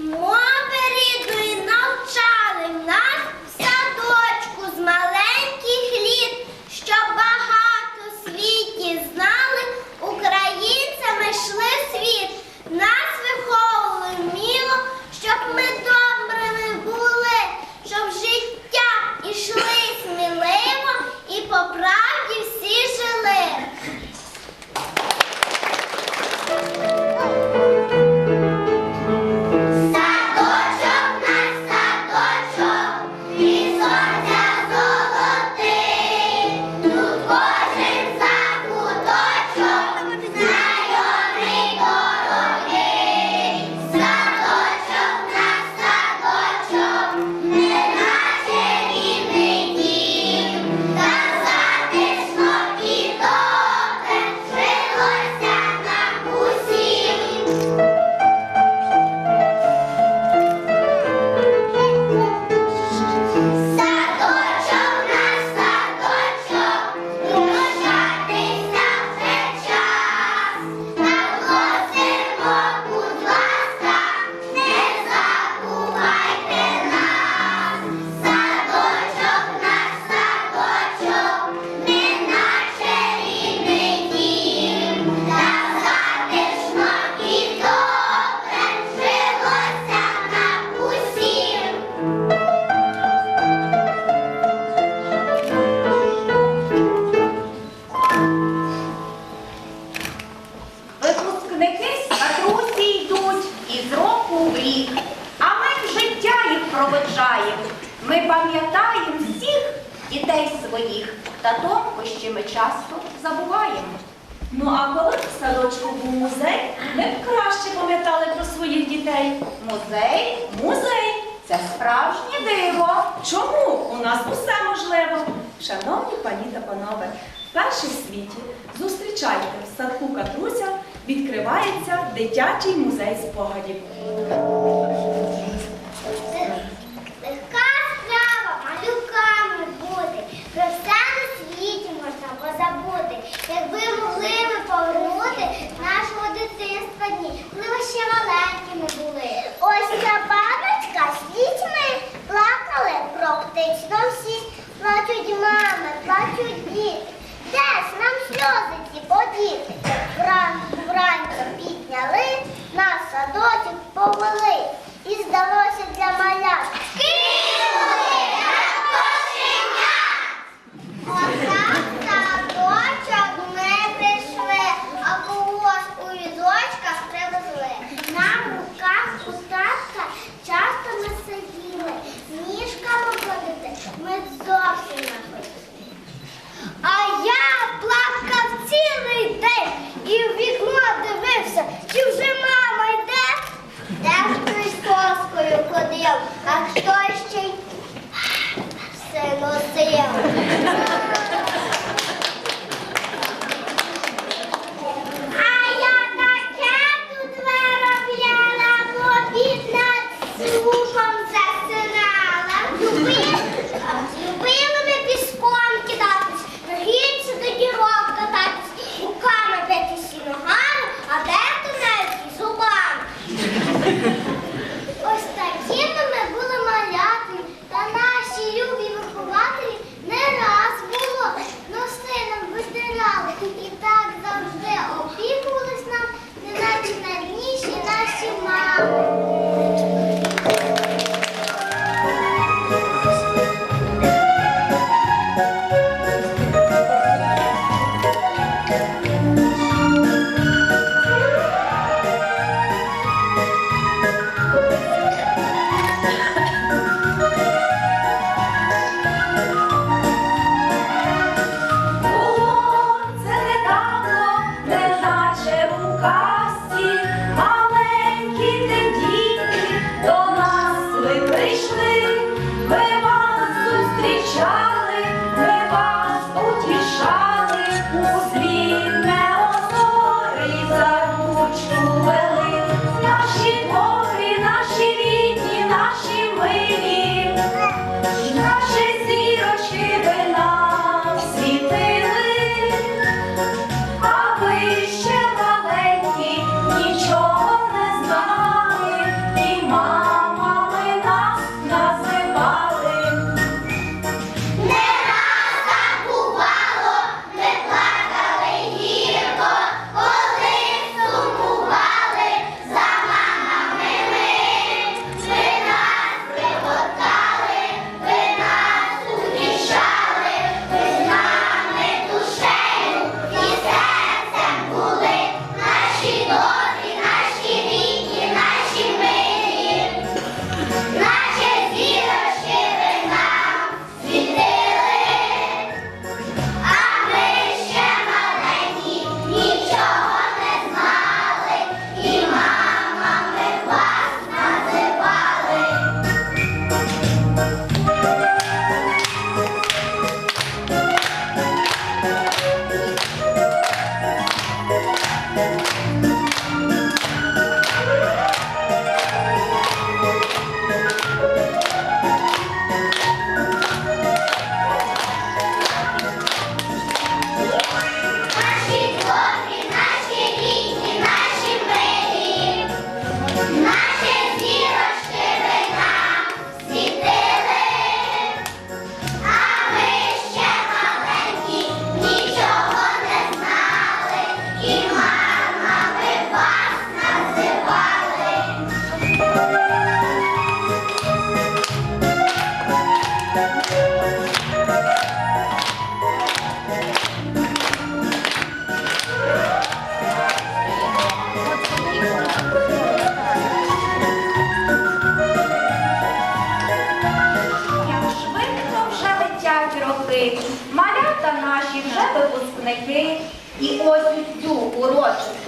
More пані та панове, перший в світі зустрічайте в садку Катруся відкривається дитячий музей спогадів. Легка справа малюками бути, про все на світі можна позабути. Якби могли ми повернути нашого дитинства дні, коли ми ще маленькими були. Ось ця паночка з дітьми плакали практично всі. Плачуть мами, плачуть діти. Де ж нам сльози ці подіти? Вранку, вранці підняли, на садочок повели. І здалося для малят. Кинули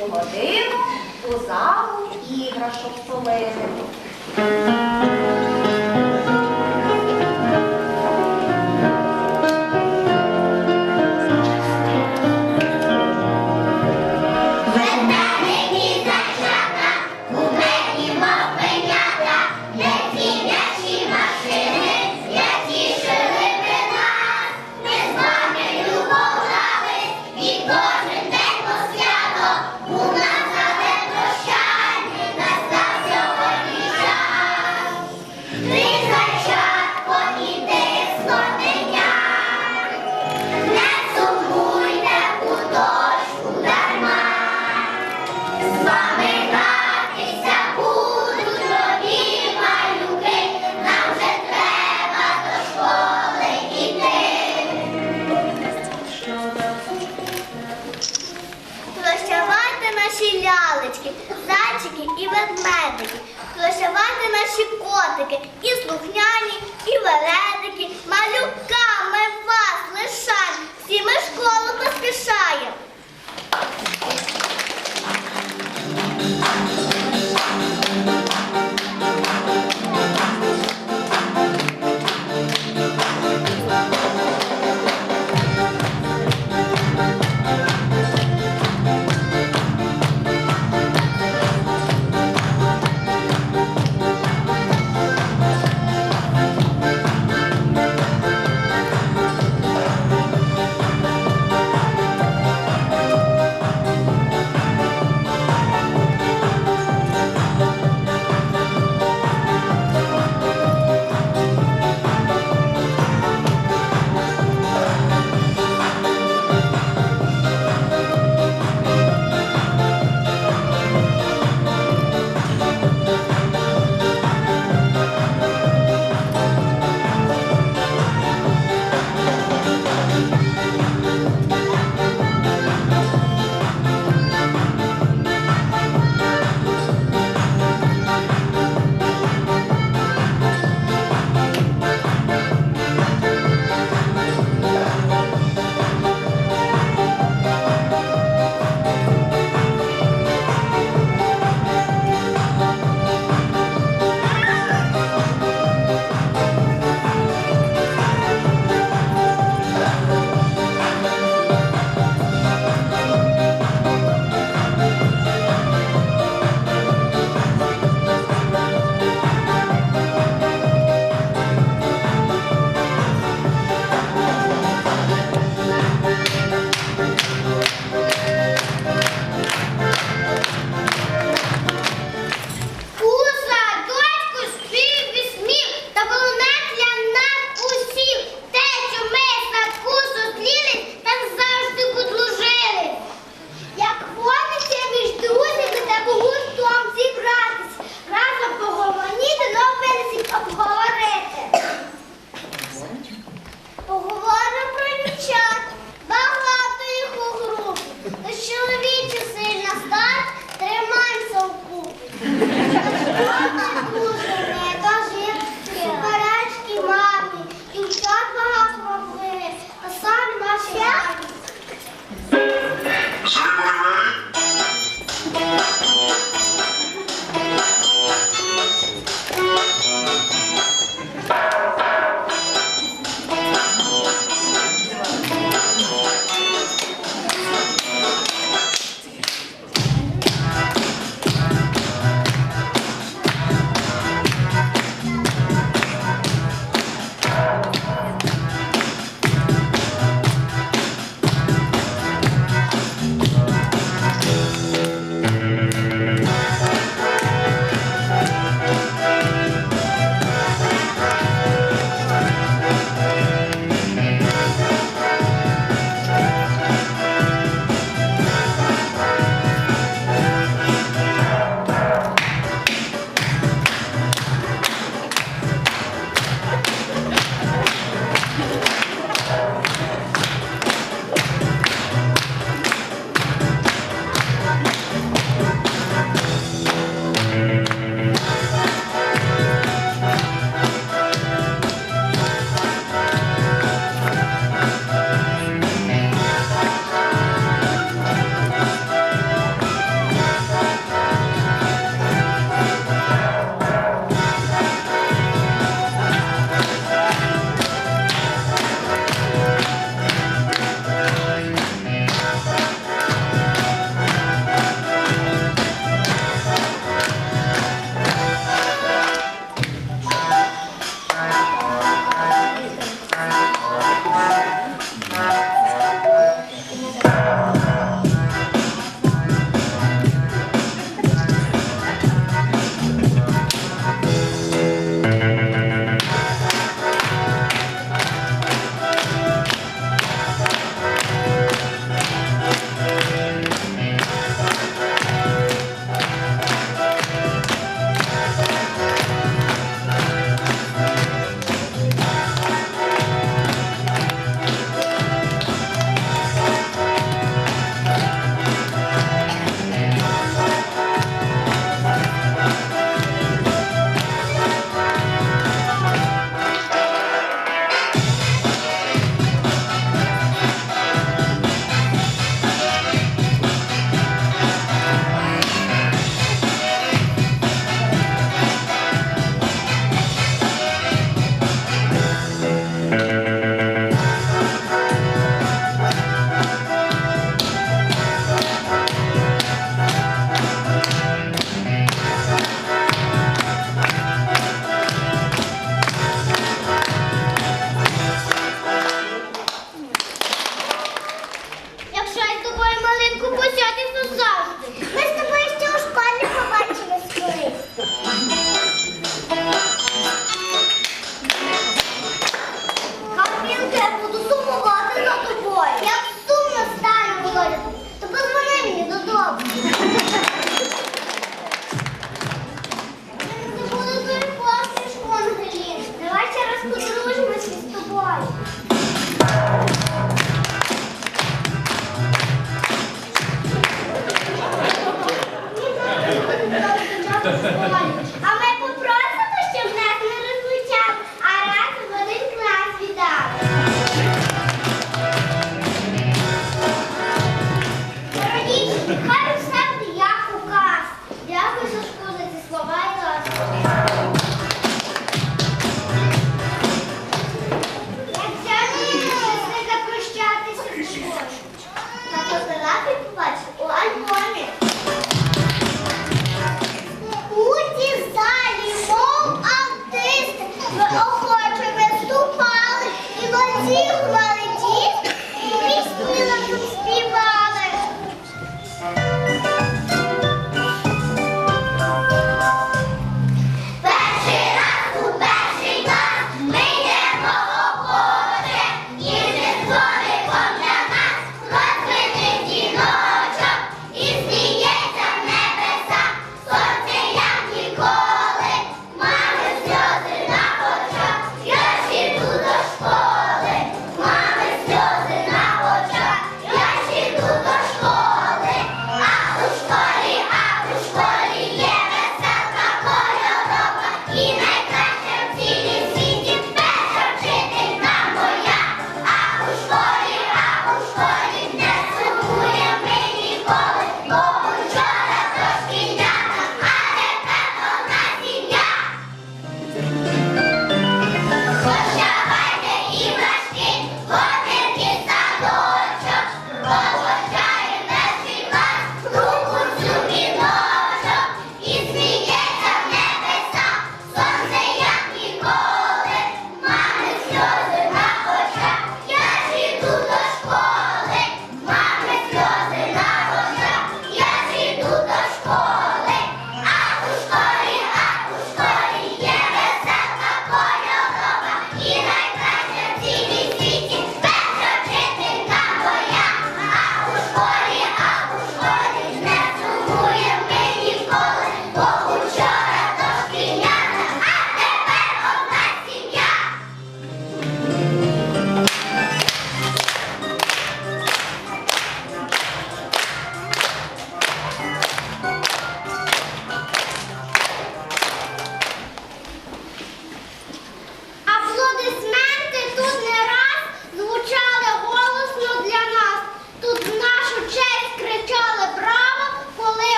годину у залу іграшок полинемо.